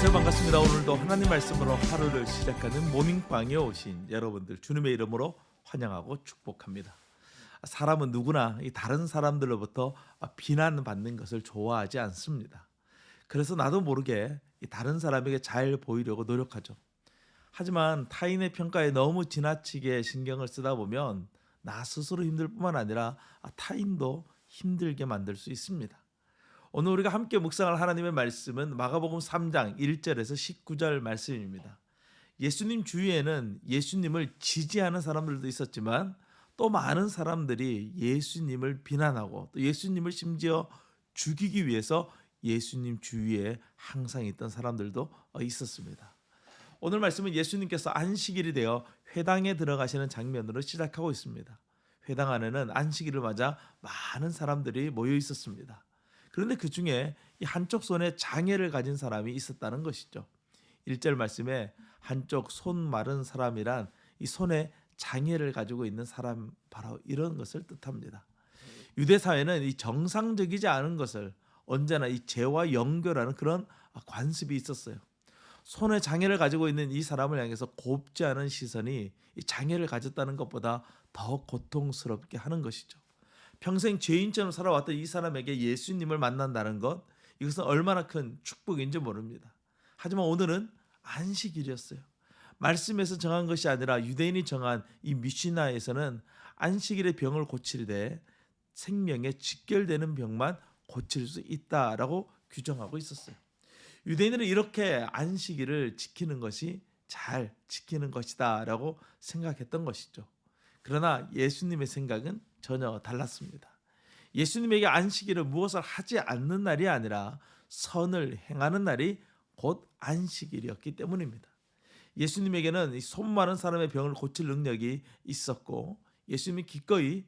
안녕하세요. 반갑습니다. 오늘도 하나님 말씀으로 하루를 시작하는 모닝방에 오신 여러분들 주님의 이름으로 환영하고 축복합니다. 사람은 누구나 이 다른 사람들로부터 비난받는 것을 좋아하지 않습니다. 그래서 나도 모르게 이 다른 사람에게 잘 보이려고 노력하죠. 하지만 타인의 평가에 너무 지나치게 신경을 쓰다 보면 나 스스로 힘들 뿐만 아니라 타인도 힘들게 만들 수 있습니다 오늘 우리가 함께 묵상할 하나님의 말씀은 마가복음 3장 1절에서 19절 말씀입니다. 예수님 주위에는 예수님을 지지하는 사람들도 있었지만 또 많은 사람들이 예수님을 비난하고 또 예수님을 심지어 죽이기 위해서 예수님 주위에 항상 있던 사람들도 있었습니다. 오늘 말씀은 예수님께서 안식일이 되어 회당에 들어가시는 장면으로 시작하고 있습니다. 회당 안에는 안식일을 맞아 많은 사람들이 모여 있었습니다. 그런데 그 중에 이 한쪽 손에 장애를 가진 사람이 있었다는 것이죠. 1절 말씀에 한쪽 손 마른 사람이란 이 손에 장애를 가지고 있는 사람 바로 이런 것을 뜻합니다. 유대 사회는 이 정상적이지 않은 것을 언제나 이 죄와 연결하는 그런 관습이 있었어요. 손에 장애를 가지고 있는 이 사람을 향해서 곱지 않은 시선이 이 장애를 가졌다는 것보다 더 고통스럽게 하는 것이죠. 평생 죄인처럼 살아왔던 이 사람에게 예수님을 만난다는 것 이것은 얼마나 큰 축복인지 모릅니다. 하지만 오늘은 안식일이었어요. 말씀에서 정한 것이 아니라 유대인이 정한 이 미시나에서는 안식일의 병을 고칠 생명에 직결되는 병만 고칠 수 있다라고 규정하고 있었어요. 유대인들은 이렇게 안식일을 지키는 것이 잘 지키는 것이다라고 생각했던 것이죠. 그러나 예수님의 생각은 전혀 달랐습니다. 예수님에게 안식일은 무엇을 하지 않는 날이 아니라 선을 행하는 날이 곧 안식일이었기 때문입니다. 예수님에게는 손 마른 사람의 병을 고칠 능력이 있었고 예수님이 기꺼이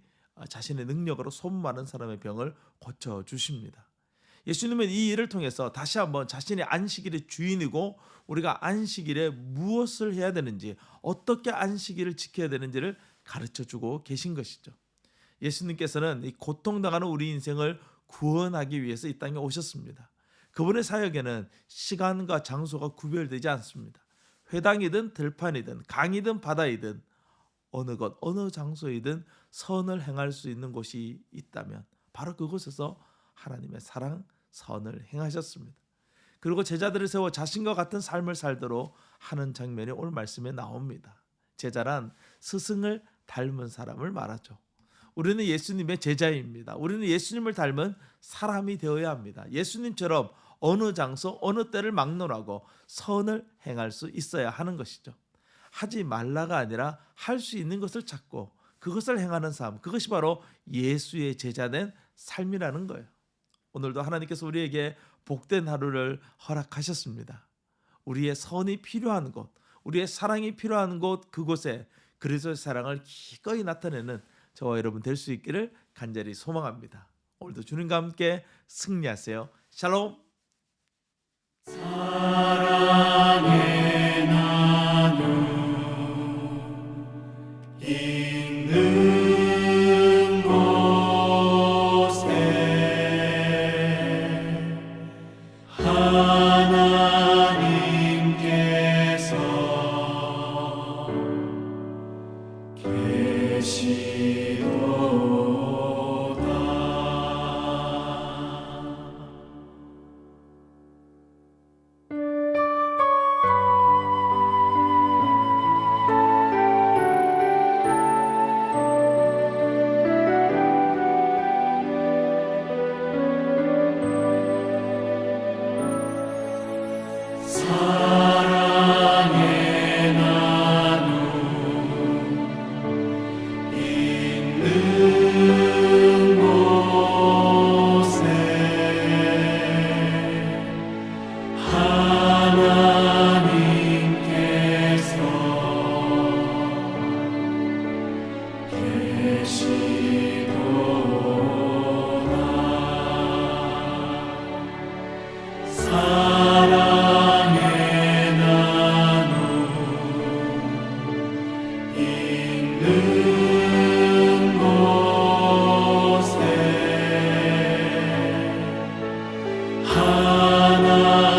자신의 능력으로 손 마른 사람의 병을 고쳐 주십니다. 예수님은 이 일을 통해서 다시 한번 자신의 안식일의 주인이고 우리가 안식일에 무엇을 해야 되는지 어떻게 안식일을 지켜야 되는지를 가르쳐 주고 계신 것이죠. 예수님께서는 이 고통당하는 우리 인생을 구원하기 위해서 이 땅에 오셨습니다. 그분의 사역에는 시간과 장소가 구별되지 않습니다. 회당이든 들판이든 강이든 바다이든 어느 것 어느 장소이든 선을 행할 수 있는 곳이 있다면 바로 그곳에서 하나님의 사랑 선을 행하셨습니다. 그리고 제자들을 세워 자신과 같은 삶을 살도록 하는 장면이 오늘 말씀에 나옵니다. 제자란 스승을 닮은 사람을 말하죠. 우리는 예수님의 제자입니다. 우리는 예수님을 닮은 사람이 되어야 합니다. 예수님처럼 어느 장소, 어느 때를 막론하고 선을 행할 수 있어야 하는 것이죠. 하지 말라가 아니라 할 수 있는 것을 찾고 그것을 행하는 삶, 그것이 바로 예수의 제자된 삶이라는 거예요. 오늘도 하나님께서 우리에게 복된 하루를 허락하셨습니다. 우리의 선이 필요한 곳, 우리의 사랑이 필요한 곳, 그곳에 그리스도의 사랑을 기꺼이 나타내는 저와 여러분 될 수 있기를 간절히 소망합니다. 오늘도 주님과 함께 승리하세요. 샬롬. Amen.